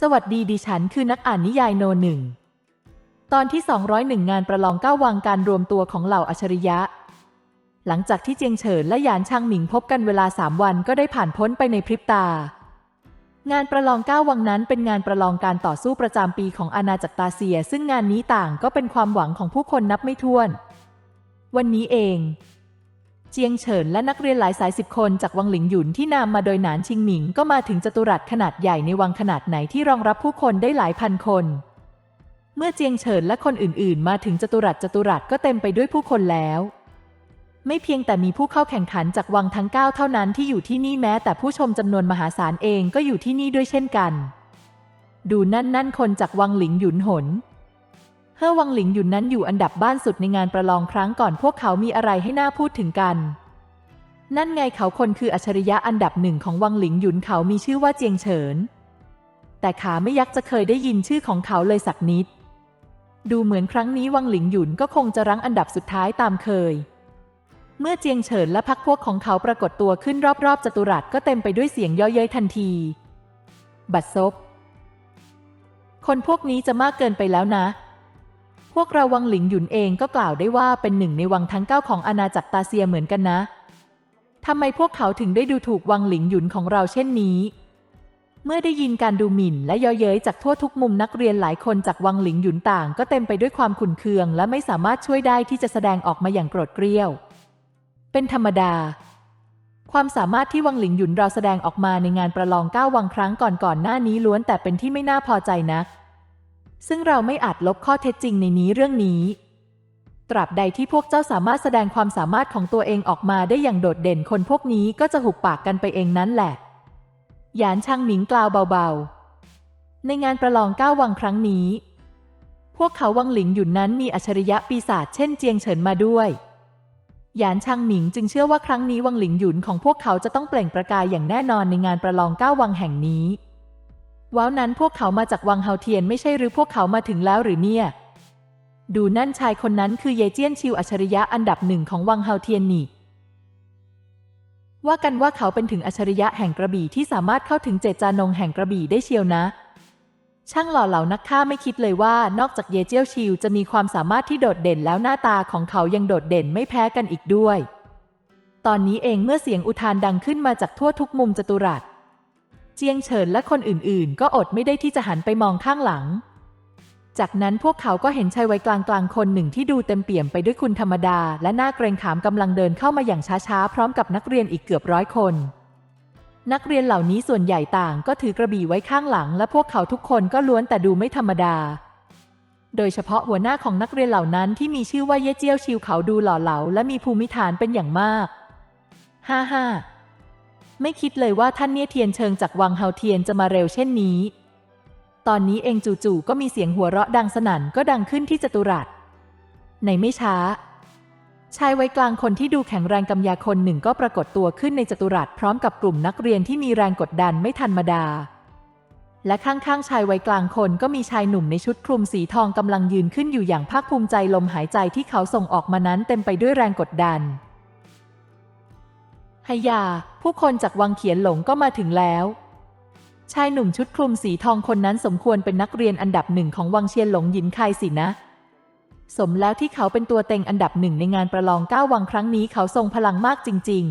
สวัสดีดิฉันคือนักอ่านนิยายโนหนึ่ง ตอนที่ 201 งานประลองก้าววังการรวมตัวของเหล่าอัจฉริยะ หลังจากที่เจียงเฉินและหยานช่างหมิงพบกันเวลาสามวันก็ได้ผ่านพ้นไปในพริบตา งานประลองก้าวังนั้นเป็นงานประลองการต่อสู้ประจำปีของอาณาจักรตาเซีย ซึ่งงานนี้ต่างก็เป็นความหวังของผู้คนนับไม่ถ้วน วันนี้เอง เจียงเฉินและนักเรียนหลายสายสิบคนจากวังหลิงหยุนที่นำมาโดยหนานชิงหมิงก็มาถึงจัตุรัสขนาดใหญ่ในวังขนาดไหนที่รองรับผู้คนได้หลายพันคน เมื่อเจียงเฉินและคนอื่นๆ มาถึงจัตุรัสจัตุรัสก็เต็มไปด้วยผู้คนแล้ว ไม่เพียงแต่มีผู้เข้าแข่งขันจากวังทั้งเก้าเท่านั้นที่อยู่ที่นี่แม้แต่ผู้ชมจำนวนมหาศาลเองก็อยู่ที่นี่ด้วยเช่นกัน ดูนั่นนั่นคนจากวังหลิงหยุนหน เฮ่อวังหลิงหยุนนั้นอยู่อันดับบ้านสุดในงานประลองครั้งก่อนพวกเขามีอะไรให้น่าพูดถึงกัน นั่นไงเขาคนคืออัจฉริยะอันดับหนึ่งของวังหลิงหยุนเขามีชื่อว่าเจียงเฉิน แต่ขาไม่ยักจะเคยได้ยินชื่อของเขาเลยสักนิด ดูเหมือนครั้งนี้วังหลิงหยุนก็คงจะรั้งอันดับสุดท้ายตามเคย เมื่อเจียงเฉินและพักพวกของเขาปรากฏตัวขึ้นรอบๆจัตุรัสก็เต็มไปด้วยเสียงเย่อเย้ยทันที บัดซบคนพวกนี้จะมากเกินไปแล้วนะ พวกเราวังหลิงหยุนเองก็กล่าวได้ว่าเป็นหนึ่งในวังทั้งเก้าของอาณาจักรตาเซียเหมือนกันนะ ทำไมพวกเขาถึงได้ดูถูกวังหลิงหยุนของเราเช่นนี้ เมื่อได้ยินการดูหมิ่นและเย่อเย้ยจากทั่วทุกมุมนักเรียนหลายคนจากวังหลิงหยุนต่าง ก็เต็มไปด้วยความขุ่นเคือง และไม่สามารถช่วยได้ที่จะแสดงออกมาอย่างโกรธเกรี้ยว เป็นธรรมดา ความสามารถที่วังหลิงหยุนเราแสดงออกมาในงานประลองเก้าวังครั้งก่อนๆหน้านี้ล้วนแต่เป็นที่ไม่น่าพอใจนัก ซึ่งเราไม่อาจลบข้อเท็จจริงในนี้เรื่องนี้ ตราบใดที่พวกเจ้าสามารถแสดงความสามารถของตัวเองออกมาได้อย่างโดดเด่นคนพวกนี้ก็จะหุบปากกันไปเองนั้นแหละ หยานช่างหมิงกล่าวเบาๆ ในงานประลองก้าววังครั้งนี้ พวกเขาวังหลิงหยุนนั้นมีอัจฉริยะปีศาจเช่นเจียงเฉินมาด้วยหยานช่างหมิงจึงเชื่อว่าครั้งนี้วังหลิงหยุนของพวกเขาจะต้องเปล่งประกายอย่างแน่นอนในงานประลองก้าววังแห่งนี้ ว้าวนั้นพวกเขามาจากวังเฮาเทียนไม่ใช่หรือพวกเขามาถึงแล้วหรือเนี่ย ดูนั่นชายคนนั้นคือเยเจี้ยนชิวอัจฉริยะอันดับหนึ่งของวังเฮาเทียนนี่ ว่ากันว่าเขาเป็นถึงอัจฉริยะแห่งกระบี่ที่สามารถเข้าถึงเจจานงแห่งกระบี่ได้เชียวนะ ช่างหล่อเหลานักฆ่าไม่คิดเลยว่านอกจากเยเจี้ยวชิวจะมีความสามารถที่โดดเด่นแล้วหน้าตาของเขายังโดดเด่นไม่แพ้กันอีกด้วย ตอนนี้เองเมื่อเสียงอุทานดังขึ้นมาจากทั่วทุกมุมจัตุรัส เจียงเฉินและคนอื่นๆ ก็อดไม่ได้ที่จะหันไปมองข้างหลัง จากนั้นพวกเขาก็เห็นชายวัยกลางๆ คนหนึ่งที่ดูเต็มเปี่ยมไปด้วยคุณธรรมดา และหน้าเกรงขามกำลังเดินเข้ามาอย่างช้าๆ พร้อมกับนักเรียนอีกเกือบร้อยคน นักเรียนเหล่านี้ส่วนใหญ่ต่างก็ถือกระบี่ไว้ข้างหลัง และพวกเขาทุกคนก็ล้วนแต่ดูไม่ธรรมดา โดยเฉพาะหัวหน้าของนักเรียนเหล่านั้นที่มีชื่อว่าเย่เจียวชิวเขาดูหล่อเหลาและมีภูมิฐานเป็นอย่างมาก ฮ่าฮ่า ไม่คิดเลยว่าท่านเนี่ยเทียนเชิงจากวังเฮาเทียนจะมาเร็วเช่นนี้ ตอนนี้เองจู่ๆก็มีเสียงหัวเราะดังสนั่นก็ดังขึ้นที่จตุรัส ในไม่ช้า ชายวัยกลางคนที่ดูแข็งแรงกำยาคนหนึ่งก็ปรากฏตัวขึ้นในจตุรัสพร้อมกับกลุ่มนักเรียนที่มีแรงกดดันไม่ธรรมดา และข้างๆชายวัยกลางคนก็มีชายหนุ่มในชุดคลุมสีทองกำลังยืนขึ้นอยู่อย่างภาคภูมิใจลมหายใจที่เขาส่งออกมานั้นเต็มไปด้วยแรงกดดัน ฮยา ผู้คนจากวังเขียนหลงก็มาถึงแล้ว ชายหนุ่มชุดคลุมสีทองคนนั้นสมควรเป็นนักเรียนอันดับหนึ่งของวังเชียนหลงหยินไคสินะ สมแล้วที่เขาเป็นตัวเต็งอันดับหนึ่งในงานประลองก้าวังครั้งนี้เขาทรงพลังมากจริง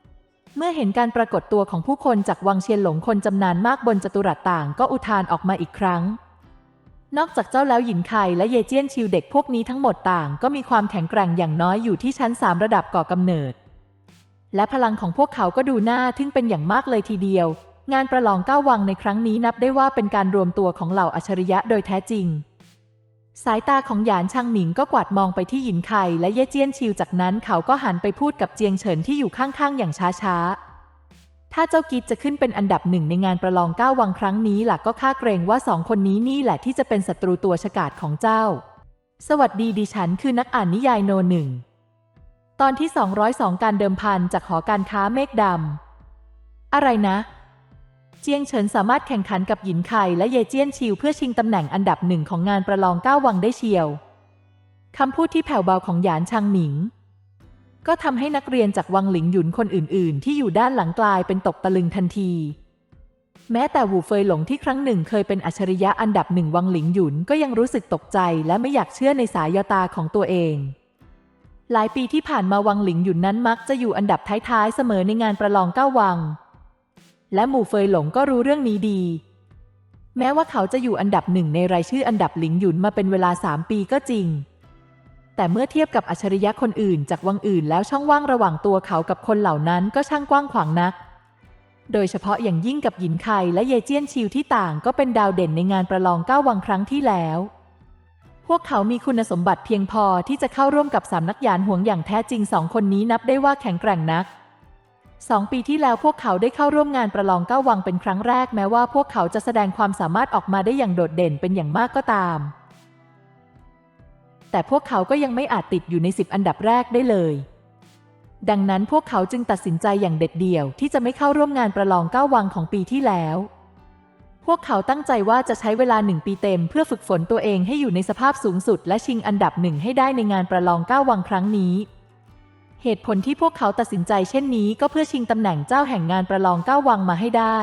ๆเมื่อเห็นการปรากฏตัวของผู้คนจากวังเชียนหลงคนจำนานมากบนจัตุรัสต่างก็อุทานออกมาอีกครั้ง นอกจากเจ้าแล้วหยินไคและเยเจียนชิวเด็กพวกนี้ทั้งหมดต่างก็มีความแข็งแกร่งอย่างน้อยอยู่ที่ชั้นสามระดับก่อกำเนิด และพลังของพวกเขาก็ดูน่าทึ่งเป็นอย่างมากเลยทีเดียว งานประลองเก้าวังในครั้งนี้นับได้ว่าเป็นการรวมตัวของเหล่าอัจฉริยะโดยแท้จริง สายตาของหยานช่างหมิงก็กวาดมองไปที่หยินไคและเย่เจี้ยนชิวจากนั้นเขาก็หันไปพูดกับเจียงเฉินที่อยู่ข้างๆ อย่างช้าๆ ถ้าเจ้ากิจจะขึ้นเป็นอันดับหนึ่งในงานประลองเก้าวังครั้งนี้หล่ะก็คาดเกรงว่าสองคนนี้นี่แหละที่จะเป็นศัตรูตัวฉกาจของเจ้า สวัสดีดิฉันคือนักอ่านนิยายโนหนึ่ง ตอนที่ 202 การเดิมพันจากหอการค้าเมฆดำ อะไรนะ เจียงเฉินสามารถแข่งขันกับหยินไคและเยเจียนชิวเพื่อชิงตำแหน่งอันดับหนึ่งของงานประลองก้าวังได้เชียว คำพูดที่แผ่วเบาของหยานชางหมิง ก็ทำให้นักเรียนจากวังหลิงหยุนคนอื่น ๆ ที่อยู่ด้านหลังกลายเป็นตกตะลึงทันที แม้แต่หูเฟยหลงที่ครั้งหนึ่งเคยเป็นอัจฉริยะอันดับหนึ่งวังหลิงหยุนก็ยังรู้สึกตกใจและไม่อยากเชื่อในสายตาของตัวเอง หลายปีที่ผ่านมาวังหลิงหยุนนั้นมักจะอยู่อันดับท้ายๆ เสมอในงานประลองเก้าวัง และหมู่เฟยหลงก็รู้เรื่องนี้ดี แม้ว่าเขาจะอยู่อันดับหนึ่งในรายชื่ออันดับหลิงหยุนมาเป็นเวลาสามปีก็จริง แต่เมื่อเทียบกับอัจฉริยะคนอื่นจากวังอื่นแล้วช่องว่างระหว่างตัวเขากับคนเหล่านั้นก็ช่างกว้างขวางนัก โดยเฉพาะอย่างยิ่งกับหยินไคและเยเจี้ยนชิวที่ต่างก็เป็นดาวเด่นในงานประลองเก้าวังครั้งที่แล้ว พวกเขามีคุณสมบัติเพียงพอที่จะเข้าร่วมกับสามนักยานห่วงอย่างแท้จริงสองคนนี้นับได้ว่าแข็งแกร่งนักสองปีที่แล้วพวกเขาได้เข้าร่วมงานประลองเก้าวังเป็นครั้งแรกแม้ว่าพวกเขาจะแสดงความสามารถออกมาได้อย่างโดดเด่นเป็นอย่างมากก็ตาม แต่พวกเขาก็ยังไม่อาจติดอยู่ในสิบอันดับแรกได้เลย ดังนั้นพวกเขาจึงตัดสินใจอย่างเด็ดเดี่ยวที่จะไม่เข้าร่วมงานประลองเก้าวังของปีที่แล้ว พวกเขาตั้งใจว่าจะใช้เวลาหนึ่งปีเต็มเพื่อฝึกฝนตัวเองให้อยู่ในสภาพสูงสุด และชิงอันดับหนึ่งให้ได้ในงานประลองก้าวังครั้งนี้ เหตุผลที่พวกเขาตัดสินใจเช่นนี้ก็เพื่อชิงตำแหน่งเจ้าแห่งงานประลองก้าวังมาให้ได้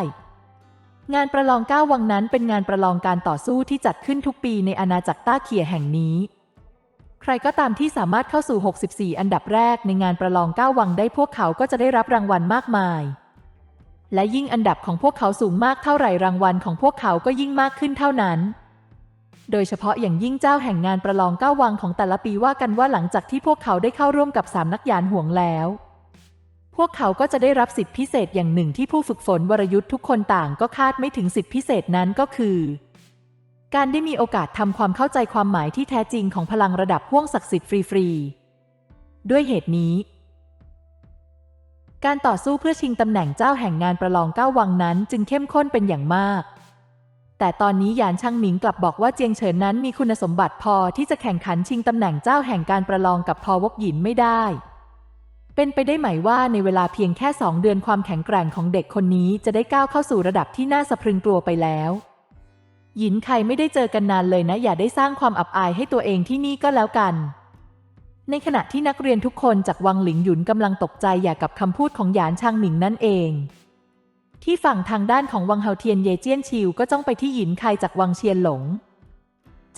งานประลองก้าวังนั้นเป็นงานประลองการต่อสู้ที่จัดขึ้นทุกปีในอาณาจักรต้าเคียแห่งนี้ ใครก็ตามที่สามารถเข้าสู่ 64 อันดับแรกในงานประลองก้าวังได้พวกเขาก็จะได้รับรางวัลมากมาย และยิ่งอันดับของพวกเขาสูงมากเท่าไหร่รางวัลของพวกเขาก็ยิ่งมากขึ้นเท่านั้น โดยเฉพาะอย่างยิ่งเจ้าแห่งงานประลองเก้าวังของแต่ละปีว่ากันว่าหลังจากที่พวกเขาได้เข้าร่วมกับสามนักยานห่วงแล้ว พวกเขาก็จะได้รับสิทธิพิเศษอย่างหนึ่งที่ผู้ฝึกฝนวรยุทธ์ทุกคนต่างก็คาดไม่ถึงสิทธิพิเศษนั้นก็คือ การได้มีโอกาสทำความเข้าใจความหมายที่แท้จริงของพลังระดับห่วงศักดิ์สิทธิ์ฟรีๆด้วยเหตุนี้ การต่อสู้เพื่อชิงตำแหน่งเจ้าแห่งงานประลองเก้าวังนั้นจึงเข้มข้นเป็นอย่างมาก แต่ตอนนี้หยานช่างหมิงกลับบอกว่าเจียงเฉินนั้นมีคุณสมบัติพอที่จะแข่งขันชิงตำแหน่งเจ้าแห่งการประลองกับพอวกหยินไม่ได้ เป็นไปได้ไหมว่าในเวลาเพียงแค่สองเดือนความแข็งแกร่งของเด็กคนนี้จะได้ก้าวเข้าสู่ระดับที่น่าสะพรึงกลัวไปแล้ว หยินไครไม่ได้เจอกันนานเลยนะ อย่าได้สร้างความอับอายให้ตัวเองที่นี่ก็แล้วกัน ในขณะที่นักเรียนทุกคนจากวังหลิงหยุนกำลังตกใจอย่ากับคำพูดของหยานชางหมิงนั่นเอง ที่ฝั่งทางด้านของวังเฮาเทียนเยเจี้ยนชิวก็จ้องไปที่หยินไคจากวังเชียนหลง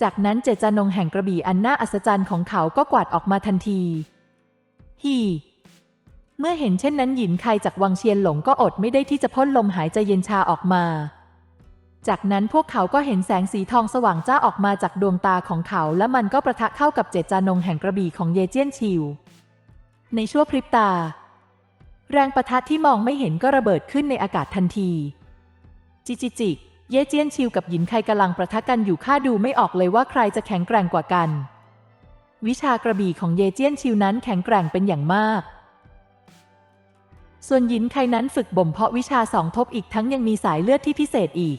จากนั้นเจจานงแห่งกระบี่อันน่าอัศจรรย์ของเขาก็กวาดออกมาทันทีฮีเมื่อเห็นเช่นนั้นหยินไคจากวังเชียนหลงก็อดไม่ได้ที่จะพ่นลมหายใจเย็นชาออกมา จากนั้นพวกเขาก็เห็นแสงสีทองสว่างจ้าออกมาจากดวงตาของเขา และมันก็ประทะเข้ากับเจตจานงแห่งกระบี่ของเยเจียนชิว ในชั่วพริบตา แรงประทะที่มองไม่เห็นก็ระเบิดขึ้นในอากาศทันที จิจิจิเยเจียนชิวกับหยินไคกำลังประทะกันอยู่ข้าดูไม่ออกเลยว่าใครจะแข็งแกร่งกว่ากัน วิชากระบี่ของเยเจียนชิวนั้นแข็งแกร่งเป็นอย่างมากส่วนหยินไคนั้นฝึกบ่มเพาะวิชาสองทบอีกทั้งยังมีสายเลือดที่พิเศษอีก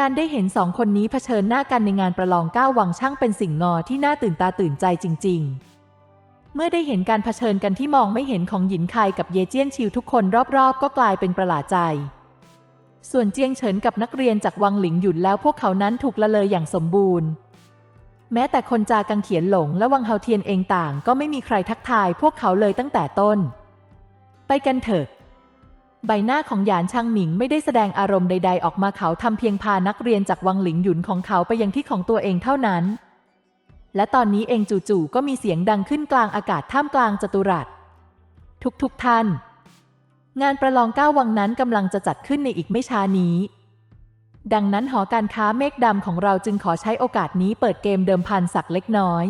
การได้เห็นสองคนนี้เผชิญหน้ากันในงานประลองก้าววังช่างเป็นสิ่งงอที่น่าตื่นตาตื่นใจจริง ๆ เมื่อได้เห็นการเผชิญกันที่มองไม่เห็นของหยินไคกับเยเจียนชิวทุกคนรอบๆ ก็กลายเป็นประหลาดใจ ส่วนเจียงเฉินกับนักเรียนจากวังหลิงหยุนแล้วพวกเขานั้นถูกละเลยอย่างสมบูรณ์ แม้แต่คนจากังเขียนหลงและวังเฮาเทียนเองต่าง ก็ไม่มีใครทักทายพวกเขาเลยตั้งแต่ต้น ไปกันเถิด ใบหน้าของหยานช่างหมิงไม่ได้แสดงอารมณ์ใด ๆ ออกมาเขาทำเพียงพานักเรียนจากวังหลิงหยุนของเขาไปยังที่ของตัวเองเท่านั้น และตอนนี้เองจู่ๆก็มีเสียงดังขึ้นกลางอากาศท่ามกลางจัตุรัส ทุกๆทท่าน งานประลองก้าวังนั้นกำลังจะจัดขึ้นในอีกไม่ช้านี้ ดังนั้นหอการค้าเมฆดำของเราจึงขอใช้โอกาสนี้เปิดเกมเดิมพันสักเล็กน้อย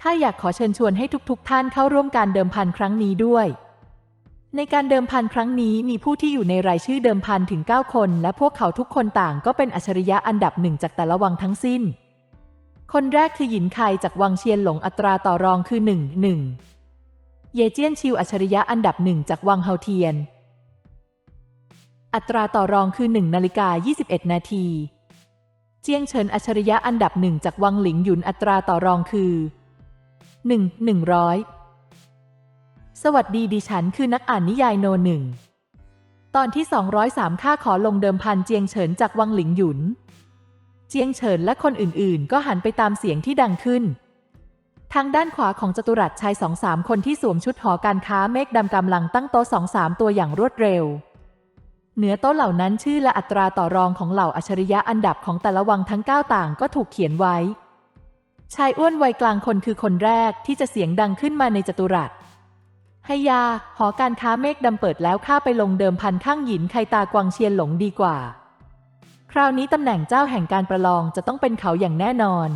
ข้าอยากขอเชิญชวนให้ทุกๆทท่านเข้าร่วมการเดิมพันครั้งนี้ด้วย ในการเดิมพันครั้งนี้มีผู้ที่อยู่ในรายชื่อเดิมพันถึง 9 คน และพวกเขาทุกคนต่างก็เป็นอัจฉริยะอันดับหนึ่งจากแต่ละวังทั้งสิ้น คนแรกคือหยินไคจากวังเชียนหลงอัตราต่อรองคือ 1 1 เยเจี้ยนชิวอัจฉริยะอันดับหนึ่งจากวังเฮาเทียน อัตราต่อรองคือ1นาฬิกา21 นาที เจียงเฉินอัจฉริยะอันดับหนึ่งจากวังหลิงหยุนอัตราต่อรองคือ 1 100 สวัสดีดิฉันคือนักอ่านนิยายโนหนึ่ง ตอนที่ 203ค่าขอลงเดิมพันเจียงเฉินจากวังหลิงหยุน เจียงเฉินและคนอื่นๆ ก็หันไปตามเสียงที่ดังขึ้น ทางด้านขวาของจัตุรัสชายสองสามคนที่สวมชุดหอการค้าเมฆดำกำลังตั้งโต๊ะสองสามตัวอย่างรวดเร็ว เหนือโต๊ะเหล่านั้นชื่อและอัตราต่อรองของเหล่าอัจฉริยะอันดับของแต่ละวังทั้งเก้าต่างก็ถูกเขียนไว้ ชายอ้วนวัยกลางคนคือคนแรกที่จะเสียงดังขึ้นมาในจตุรัส ให้ยา หอการค้าเมฆดำเปิดแล้วข้าไปลงเดิมพันข้างหยินใครตากวางเชียนหลงดีกว่า คราวนี้ตำแหน่งเจ้าแห่งการประลองจะต้องเป็นเขาอย่างแน่นอน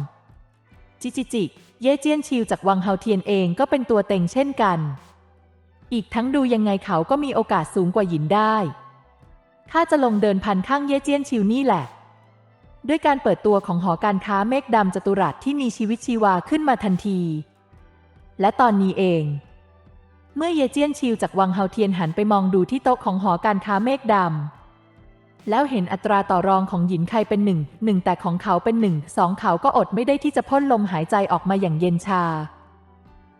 จิจิจิ เย่เจียนชิวจากวังเฮาเทียนเองก็เป็นตัวเต็งเช่นกัน อีกทั้งดูยังไงเขาก็มีโอกาสสูงกว่าหยินได้ข้าจะลงเดินพันข้างเย่เจียนชิวนี่แหละ ด้วยการเปิดตัวของหอการค้าเมฆดำจตุรัสที่มีชีวิตชีวาขึ้นมาทันที และตอนนี้เอง เมื่อเยเจียนชิวจากวังเฮาเทียนหันไปมองดูที่โต๊ะของหอการค้าเมฆดำ แล้วเห็นอัตราต่อรองของหยินไคเป็นหนึ่งหนึ่งแต่ของเขาเป็นหนึ่งสองเขาก็อดไม่ได้ที่จะพ่นลมหายใจออกมาอย่างเย็นชา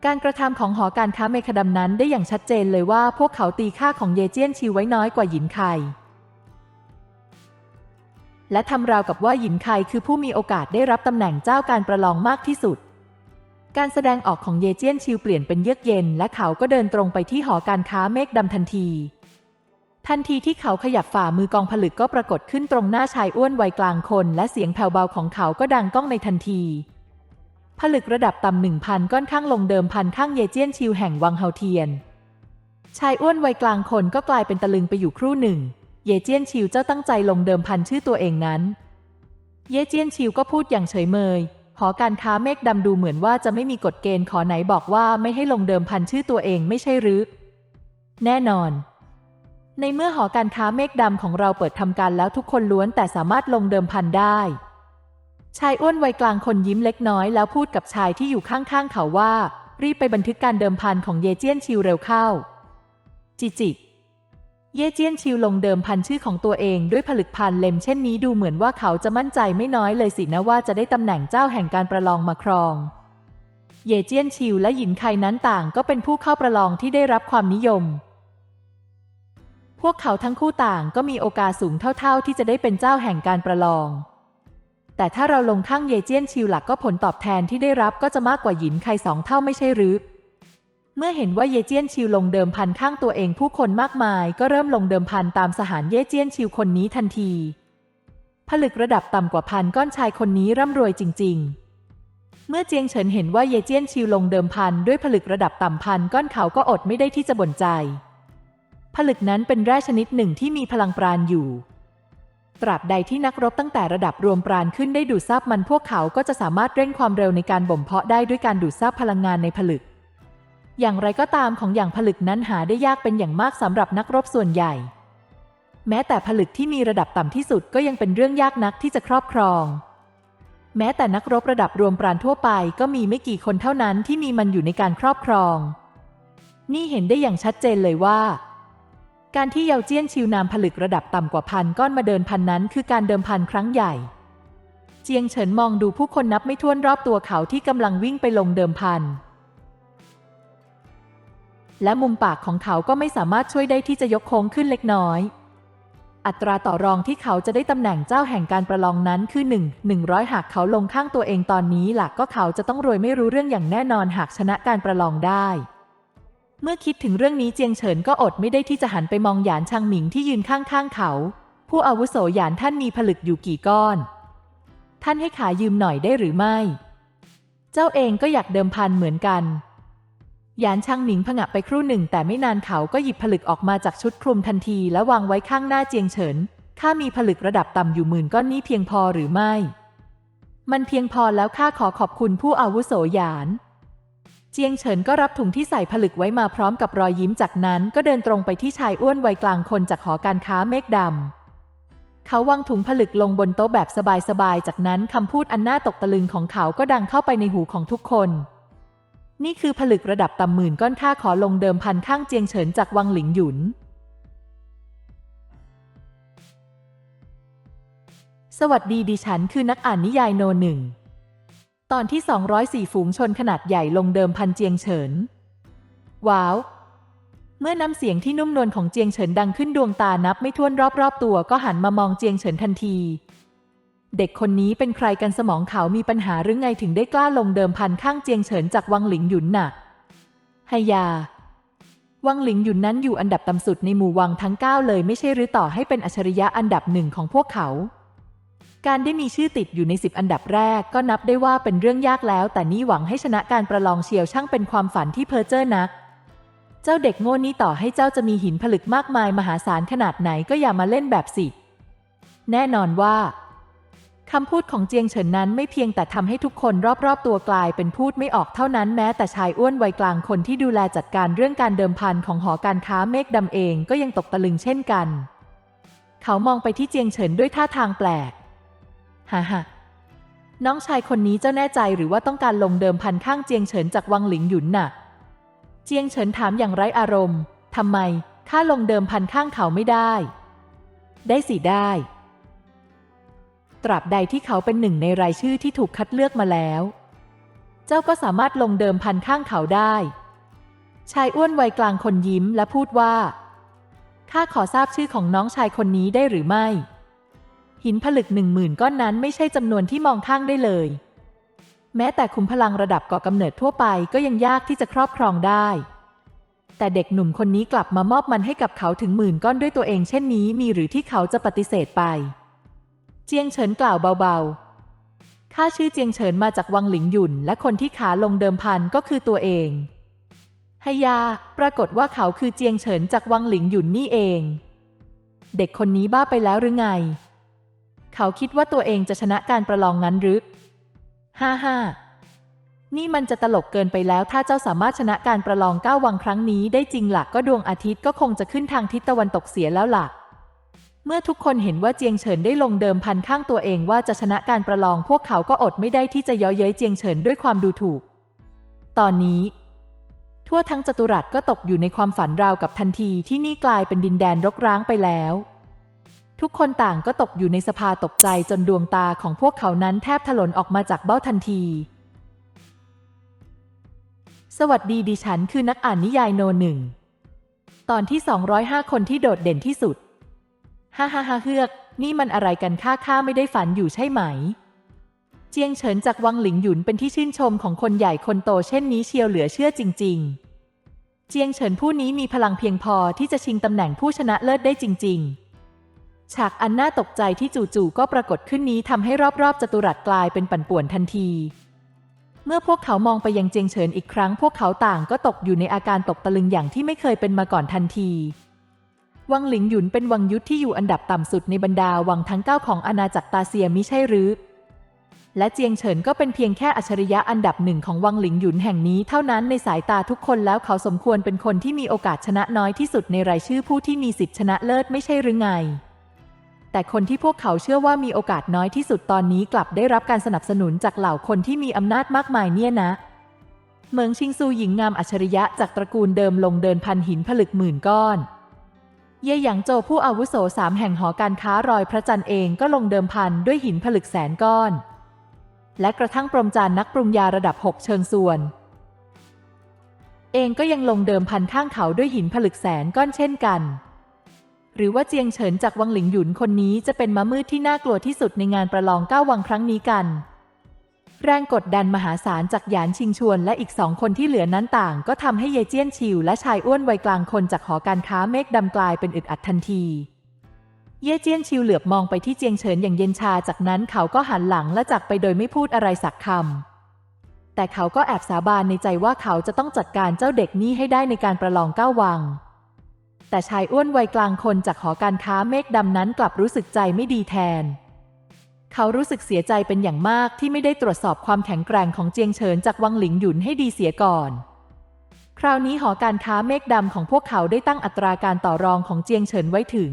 การกระทำของหอการค้าเมฆดำนั้นได้อย่างชัดเจนเลยว่าพวกเขาตีค่าของเยเจียนชิวไว้น้อยกว่าหยินไคและทำราวกับว่าหยินไคคือผู้มีโอกาสได้รับตำแหน่งเจ้าการประลองมากที่สุด การแสดงออกของเยเจียนชิวเปลี่ยนเป็นเยือกเย็น และเขาก็เดินตรงไปที่หอการค้าเมฆดำทันที ทันทีที่เขาขยับฝ่ามือกองผลึกก็ปรากฏขึ้นตรงหน้าชายอ้วนวัยกลางคน และเสียงแผ่วเบาของเขาก็ดังก้องในทันที ผลึกระดับต่ำหนึ่งพันก้อนข้างลงเดิมพันข้างเยเจียนชิวแห่งวังเฮาเทียน ชายอ้วนวัยกลางคนก็กลายเป็นตะลึงไปอยู่ครู่หนึ่ง เยเจียนชิวเจ้าตั้งใจลงเดิมพันชื่อตัวเองนั้น เยเจียนชิวก็พูดอย่างเฉยเมย หอการค้าเมฆดำดูเหมือนว่าจะไม่มีกฎเกณฑ์ขอไหนบอกว่าไม่ให้ลงเดิมพันชื่อตัวเองไม่ใช่หรือ แน่นอน ในเมื่อหอการค้าเมฆดำของเราเปิดทำการแล้วทุกคนล้วนแต่สามารถลงเดิมพันได้ชายอ้วนวัยกลางคนยิ้มเล็กน้อยแล้วพูดกับชายที่อยู่ข้างๆเขาว่า รีบไปบันทึกการเดิมพันของเยเจียนชิวเร็วเข้า จิจิ เย่เจี้ยนชิวลงเดิมพันชื่อของตัวเองด้วยผลึกพันเล็มเช่นนี้ดูเหมือนว่าเขาจะมั่นใจไม่น้อยเลยสินะว่าจะได้ตำแหน่งเจ้าแห่งการประลองมาครอง เย่เจี้ยนชิวและหยินไคนั้นต่างก็เป็นผู้เข้าประลองที่ได้รับความนิยม พวกเขาทั้งคู่ต่างก็มีโอกาสสูงเท่า ๆ ที่จะได้เป็นเจ้าแห่งการประลอง แต่ถ้าเราลงข้างเยเจี้ยนชิวหลักก็ผลตอบแทนที่ได้รับก็จะมากกว่าหยินไคสองเท่าไม่ใช่หรือ เมื่อเห็นว่าเยเจียนชิวลงเดิมพันข้างตัวเองผู้คนมากมายก็เริ่มลงเดิมพันตามสหารเยเจียนชิวคนนี้ทันที ผลึกระดับต่ำกว่าพันก้อนชายคนนี้ร่ำรวยจริง ๆ เมื่อเจียงเฉินเห็นว่าเยเจียนชิวลงเดิมพันด้วยผลึกระดับต่ำพันก้อนเขาก็อดไม่ได้ที่จะบ่นใจ ผลึกนั้นเป็นแร่ชนิดหนึ่งที่มีพลังปราณอยู่ ตราบใดที่นักรบตั้งแต่ระดับรวมปราณขึ้นได้ดูดซับมันพวกเขาก็จะสามารถเร่งความเร็วในการบ่มเพาะได้ด้วยการดูดซับพลังงานในผลึก อย่างไรก็ตามของอย่างผลึกนั้นหาได้ยากเป็นอย่างมากสำหรับนักรบส่วนใหญ่ แม้แต่ผลึกที่มีระดับต่ำที่สุดก็ยังเป็นเรื่องยากนักที่จะครอบครอง แม้แต่นักรบระดับรวมปราณทั่วไปก็มีไม่กี่คนเท่านั้นที่มีมันอยู่ในการครอบครอง นี่เห็นได้อย่างชัดเจนเลยว่า การที่เยาเจี้ยนชิวนามผลึกระดับต่ำกว่าพันก้อนมาเดินพันนั้นคือการเดิมพันครั้งใหญ่เจียงเฉินมองดูผู้คนนับไม่ถ้วนรอบตัวเขาที่กำลังวิ่งไปลงเดิมพัน และมุมปากของเขาก็ไม่สามารถช่วยได้ที่จะยกโค้งขึ้นเล็กน้อย อัตราต่อรองที่เขาจะได้ตำแหน่งเจ้าแห่งการประลองนั้นคือหนึ่งหนึ่งร้อยหากเขาลงข้างตัวเองตอนนี้หลักก็เขาจะต้องรวยไม่รู้เรื่องอย่างแน่นอนหากชนะการประลองได้เมื่อคิดถึงเรื่องนี้เจียงเฉินก็อดไม่ได้ที่จะหันไปมองหยานชางหมิงที่ยืนข้างๆเขา ผู้อาวุโสหยานท่านมีผลึกอยู่กี่ก้อน ท่านให้ขายืมหน่อยได้หรือไม่ เจ้าเองก็อยากเดิมพันเหมือนกัน ยานช่างหมิงผงะไปครู่หนึ่ง แต่ไม่นานเขาก็หยิบผลึกออกมาจากชุดคลุมทันที และวางไว้ข้างหน้าเจียงเฉิน ข้ามีผลึกระดับต่ำอยู่หมื่นก้อนนี้เพียงพอหรือไม่ มันเพียงพอแล้วข้าขอขอบคุณผู้อาวุโสหยาน เจียงเฉินก็รับถุงที่ใส่ผลึกไว้มาพร้อมกับรอยยิ้มจากนั้น ก็เดินตรงไปที่ชายอ้วนวัยกลางคนจากหอการค้าเมฆดำเขาวางถุงผลึกลงบนโต๊ะแบบสบายๆ จากนั้นคำพูดอันน่าตกตะลึงของเขาก็ดังเข้าไปในหูของทุกคน นี่คือผลึกระดับต่ำหมื่นก้อนค่าขอลงเดิมพันข้างเจียงเฉินจากวังหลิงหยุน สวัสดีดิฉันคือนักอ่านนิยายโนหนึ่ง ตอนที่ 204 ฝูงชนขนาดใหญ่ลงเดิมพันเจียงเฉิน ว้าว เมื่อน้ำเสียงที่นุ่มนวลของเจียงเฉินดังขึ้นดวงตานับไม่ถ้วนรอบๆตัวก็หันมามองเจียงเฉินทันที เด็กคนนี้เป็นใครกันสมองเขามีปัญหาหรือไงถึงได้กล้าลงเดิมพันข้างเจียงเฉินจากวังหลิงหยุนน่ะไฮยา วังหลิงหยุนนั้นอยู่อันดับต่ำสุดในหมู่วังทั้ง 9 เลยไม่ใช่หรือต่อให้เป็นอัจฉริยะอันดับหนึ่งของพวกเขา การได้มีชื่อติดอยู่ในสิบอันดับแรกก็นับได้ว่าเป็นเรื่องยากแล้ว แต่นี่หวังให้ชนะการประลองเชียวช่างเป็นความฝันที่เพ้อเจ้อนัก เจ้าเด็กโง่นี้ต่อให้เจ้าจะมีหินผลึกมากมายมหาศาลขนาดไหนก็อย่ามาเล่นแบบสิ แน่นอนว่า คำพูดของเจียงเฉินนั้นไม่เพียงแต่ทำให้ทุกคนรอบๆตัวกลายเป็นพูดไม่ออกเท่านั้นแม้แต่ชายอ้วนวัยกลางคนที่ดูแลจัดการเรื่องการเดิมพันของหอการค้าเมฆดำเองก็ยังตกตะลึงเช่นกัน เขามองไปที่เจียงเฉินด้วยท่าทางแปลกฮ่าฮ่าน้องชายคนนี้เจ้าแน่ใจหรือว่าต้องการลงเดิมพันข้างเจียงเฉินจากวังหลิงหยุนน่ะ เจียงเฉินถามอย่างไร้อารมณ์ทำไมข้าลงเดิมพันข้างเขาไม่ได้ ได้สิได้ ตราบใดที่เขาเป็นหนึ่งในรายชื่อที่ถูกคัดเลือกมาแล้ว เจ้าก็สามารถลงเดิมพันข้างเขาได้ ชายอ้วนวัยกลางคนยิ้มและพูดว่า ข้าขอทราบชื่อของน้องชายคนนี้ได้หรือไม่ หินผลึกหนึ่งหมื่นก้อนนั้นไม่ใช่จำนวนที่มองข้างได้เลย แม้แต่คุมพลังระดับก่อกำเนิดทั่วไปก็ยังยากที่จะครอบครองได้ แต่เด็กหนุ่มคนนี้กลับมามอบมันให้กับเขาถึงหมื่นก้อนด้วยตัวเองเช่นนี้มีหรือที่เขาจะปฏิเสธไป เจียงเฉินกล่าวเบาๆ ข้าชื่อเจียงเฉินมาจากวังหลิงหยุนและคนที่ขาลงเดิมพันก็คือตัวเองฮยา ปรากฏว่าเขาคือเจียงเฉินจากวังหลิงหยุนนี่เอง เด็กคนนี้บ้าไปแล้วหรือไง เขาคิดว่าตัวเองจะชนะการประลองงั้นหรือ ฮ่าฮ่านี่มันจะตลกเกินไปแล้วถ้าเจ้าสามารถชนะการประลองก้าวังครั้งนี้ได้จริงหลักก็ดวงอาทิตย์ก็คงจะขึ้นทางทิศตะวันตกเสียแล้วหล่ะ เมื่อทุกคนเห็นว่าเจียงเฉินได้ลงเดิมพันข้างตัวเองว่าจะชนะการประลองพวกเขาก็อดไม่ได้ที่จะย้อเย้ยเจียงเฉินด้วยความดูถูก ตอนนี้ ทั่วทั้งจัตุรัสก็ตกอยู่ในความฝันราวกับทันทีที่นี่กลายเป็นดินแดนรกร้างไปแล้ว ทุกคนต่างก็ตกอยู่ในสภาตกใจจนดวงตาของพวกเขานั้นแทบถลนออกมาจากเบ้าทันทีสวัสดีดิฉันคือนักอ่านนิยายโนหนึ่ง ตอนที่ 205 คนที่โดดเด่นที่สุด ฮ่าฮ่าฮ่าเฮือก นี่มันอะไรกันข้าข้าไม่ได้ฝันอยู่ใช่ไหม เจียงเฉินจากวังหลิงหยุนเป็นที่ชื่นชมของคนใหญ่คนโตเช่นนี้เชียวเหลือเชื่อจริง ๆ เจียงเฉินผู้นี้มีพลังเพียงพอที่จะชิงตำแหน่งผู้ชนะเลิศได้จริง ๆฉากอันน่าตกใจที่จู่ๆก็ปรากฏขึ้นนี้ทำให้รอบๆจัตุรัสกลายเป็นปั่นป่วนทันที เมื่อพวกเขามองไปยังเจียงเฉินอีกครั้ง พวกเขาต่างก็ตกอยู่ในอาการตกตะลึงอย่างที่ไม่เคยเป็นมาก่อนทันที วังหลิงหยุนเป็นวังยุทธที่อยู่อันดับต่ำสุดในบรรดาวังทั้งเก้าของอาณาจักรตาเซียมิใช่หรือ และเจียงเฉินก็เป็นเพียงแค่อัจฉริยะอันดับหนึ่งของวังหลิงหยุนแห่งนี้เท่านั้นในสายตาทุกคนแล้วเขาสมควรเป็นคนที่มีโอกาสชนะน้อยที่สุดในรายชื่อผู้ที่มีสิทธิชนะเลิศไม่ใช่หรือไง แต่คนที่พวกเขาเชื่อว่ามีโอกาสน้อยที่สุดตอนนี้กลับได้รับการสนับสนุนจากเหล่าคนที่มีอำนาจมากมายเนี่ยนะเมืองชิงซูหญิงงามอัจฉริยะจากตระกูลเดิมลงเดินพันหินผลึกหมื่นก้อน เย่หยางโจผู้อาวุโสสามแห่งหอการค้ารอยพระจันทร์เองก็ลงเดิมพันด้วยหินผลึกแสนก้อน และกระทั่งปรมจารนักปรุงยาระดับหกเชิงส่วน เองก็ยังลงเดิมพันข้างเขาด้วยหินผลึกแสนก้อนเช่นกัน หรือว่าเจียงเฉินจากวังหลิงหยุนคนนี้จะเป็นม้ามืดที่น่ากลัวที่สุดในงานประลองเก้าวังครั้งนี้กัน แรงกดดันมหาศาลจากหยานชิงชวน และอีกสองคนที่เหลือนั้นต่าง ก็ทำให้เยเจี้ยนชิวและชายอ้วนวัยกลางคนจากหอการค้าเมฆดำกลายเป็นอึดอัดทันที เย่เจี้ยนชิวเหลือบมองไปที่เจียงเฉินอย่างเย็นชาจากนั้นเขาก็หันหลังและจากไปโดยไม่พูดอะไรสักคำแต่เขาก็แอบสาบานในใจว่าเขาจะต้องจัดการเจ้าเด็กนี้ให้ได้ในการประลองก้าวัง แต่ชายอ้วนวัยกลางคนจากหอการค้าเมฆดำนั้นกลับรู้สึกใจไม่ดีแทน เขารู้สึกเสียใจเป็นอย่างมากที่ไม่ได้ตรวจสอบความแข็งแกร่งของเจียงเฉินจากวังหลิงหยุนให้ดีเสียก่อน คราวนี้หอการค้าเมฆดำของพวกเขาได้ตั้งอัตราการต่อรองของเจียงเฉินไว้ถึง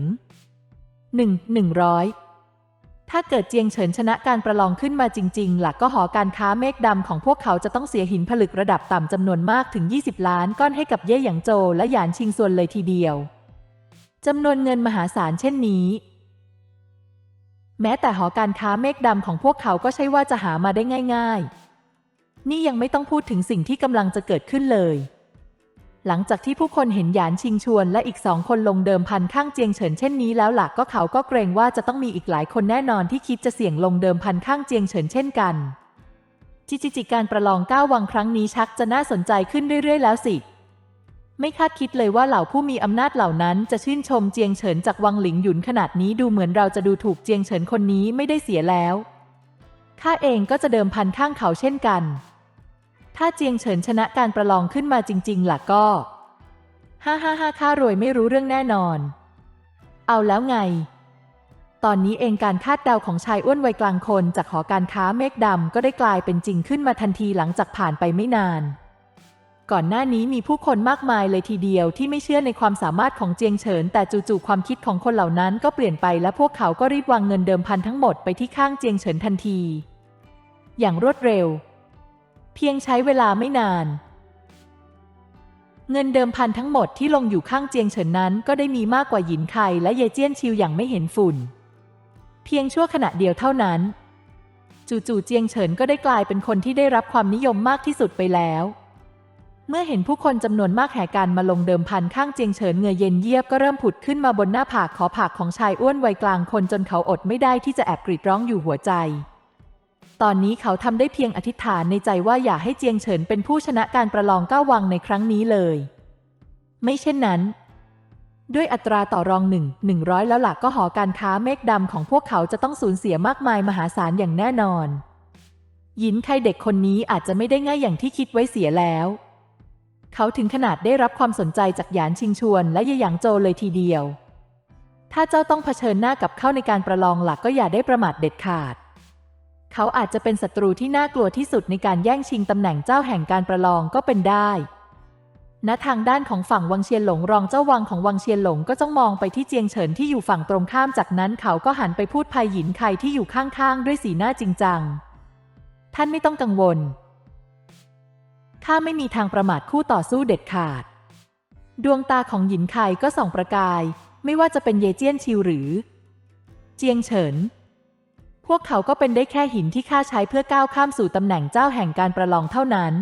หนึ่งหนึ่งร้อยถ้าเกิดเจียงเฉินชนะการประลองขึ้นมาจริงๆหลักก็หอการค้าเมฆดำของพวกเขาจะต้องเสียหินผลึกระดับต่ำจำนวนมากถึง 20 ล้านก้อนให้กับเย่หยางโจวและหยานชิงซวนเลยทีเดียวจำนวนเงินมหาศาลเช่นนี้ แม้แต่หอการค้าเมฆดำของพวกเขาก็ใช่ว่าจะหามาได้ง่าย ๆ นี่ยังไม่ต้องพูดถึงสิ่งที่กำลังจะเกิดขึ้นเลย หลังจากที่ผู้คนเห็นหยานชิงชวนและอีกสองคนลงเดิมพันข้างเจียงเฉินเช่นนี้แล้วหลักก็เขาก็เกรงว่าจะต้องมีอีกหลายคนแน่นอนที่คิดจะเสี่ยงลงเดิมพันข้างเจียงเฉินเช่นกัน จิจิจิการประลองก้าววังครั้งนี้ชักจะน่าสนใจขึ้นเรื่อยๆ แล้วสิ ไม่คาดคิดเลยว่าเหล่าผู้มีอำนาจเหล่านั้นจะชื่นชมเจียงเฉินจากวังหลิงหยุนขนาดนี้ดูเหมือนเราจะดูถูกเจียงเฉินคนนี้ไม่ได้เสียแล้วข้าเองก็จะเดิมพันข้างเขาเช่นกัน ถ้าเจียงเฉินชนะการประลองขึ้นมาจริง ๆ ล่ะก็ฮ่าฮ่าฮ่าข้ารวยไม่รู้เรื่องแน่นอน เอาแล้วไง ตอนนี้เองการคาดเดาของชายอ้วนวัยกลางคนจากหอการค้าเมฆดำก็ได้กลายเป็นจริงขึ้นมาทันทีหลังจากผ่านไปไม่นาน ก่อนหน้านี้มีผู้คนมากมายเลยทีเดียวที่ไม่เชื่อในความสามารถของเจียงเฉิน แต่จู่ๆความคิดของคนเหล่านั้นก็เปลี่ยนไปและพวกเขาก็รีบวางเงินเดิมพันทั้งหมดไปที่ข้างเจียงเฉินทันที อย่างรวดเร็ว เพียงใช้เวลาไม่นาน เงินเดิมพันทั้งหมดที่ลงอยู่ข้างเจียงเฉินนั้น ก็ได้มีมากกว่าหยินไคและเยเจี้ยนชิวอย่างไม่เห็นฝุ่น เพียงชั่วขณะเดียวเท่านั้น จู่ๆเจียงเฉินก็ได้กลายเป็นคนที่ได้รับความนิยมมากที่สุดไปแล้ว เมื่อเห็นผู้คนจำนวนมากแห่กันมาลงเดิมพันข้างเจียงเฉินเงื่อเย็นเยียบก็เริ่มผุดขึ้นมาบนหน้าผากขอผากของชายอ้วนวัยกลางคนจนเขาอดไม่ได้ที่จะแอบกรีดร้องอยู่หัวใจ ตอนนี้เขาทำได้เพียงอธิษฐานในใจว่าอย่าให้เจียงเฉินเป็นผู้ชนะการประลองก้าววังในครั้งนี้เลย ไม่เช่นนั้น ด้วยอัตราต่อรองหนึ่งหนึ่งร้อยแล้วหลักก็หอการค้าเมฆดำของพวกเขาจะต้องสูญเสียมากมายมหาศาลอย่างแน่นอนหยินใครเด็กคนนี้อาจจะไม่ได้ง่ายอย่างที่คิดไว้เสียแล้ว เขาถึงขนาดได้รับความสนใจจากหยานชิงชวนและเยหยางโจเลยทีเดียว ถ้าเจ้าต้องเผชิญหน้ากับเข้าในการประลองหลักก็อย่าได้ประมาทเด็ดขาด เขาอาจจะเป็นศัตรูที่น่ากลัวที่สุดในการแย่งชิงตำแหน่งเจ้าแห่งการประลองก็เป็นได้ ณ ทางด้านของฝั่งวังเชียนหลงรองเจ้าวังของวังเชียนหลงก็จ้องมองไปที่เจียงเฉินที่อยู่ฝั่งตรงข้ามจากนั้นเขาก็หันไปพูดภัยหยินไคที่อยู่ข้างๆด้วยสีหน้าจริงจัง ท่านไม่ต้องกังวล ข้าไม่มีทางประมาทคู่ต่อสู้เด็ดขาด ดวงตาของหยินไคก็ส่องประกาย ไม่ว่าจะเป็นเยเจียนชิวหรือ เจียงเฉิน พวกเขาก็เป็นได้แค่หินที่ข้าใช้เพื่อก้าวข้ามสู่ตำแหน่งเจ้าแห่งการประลองเท่านั้น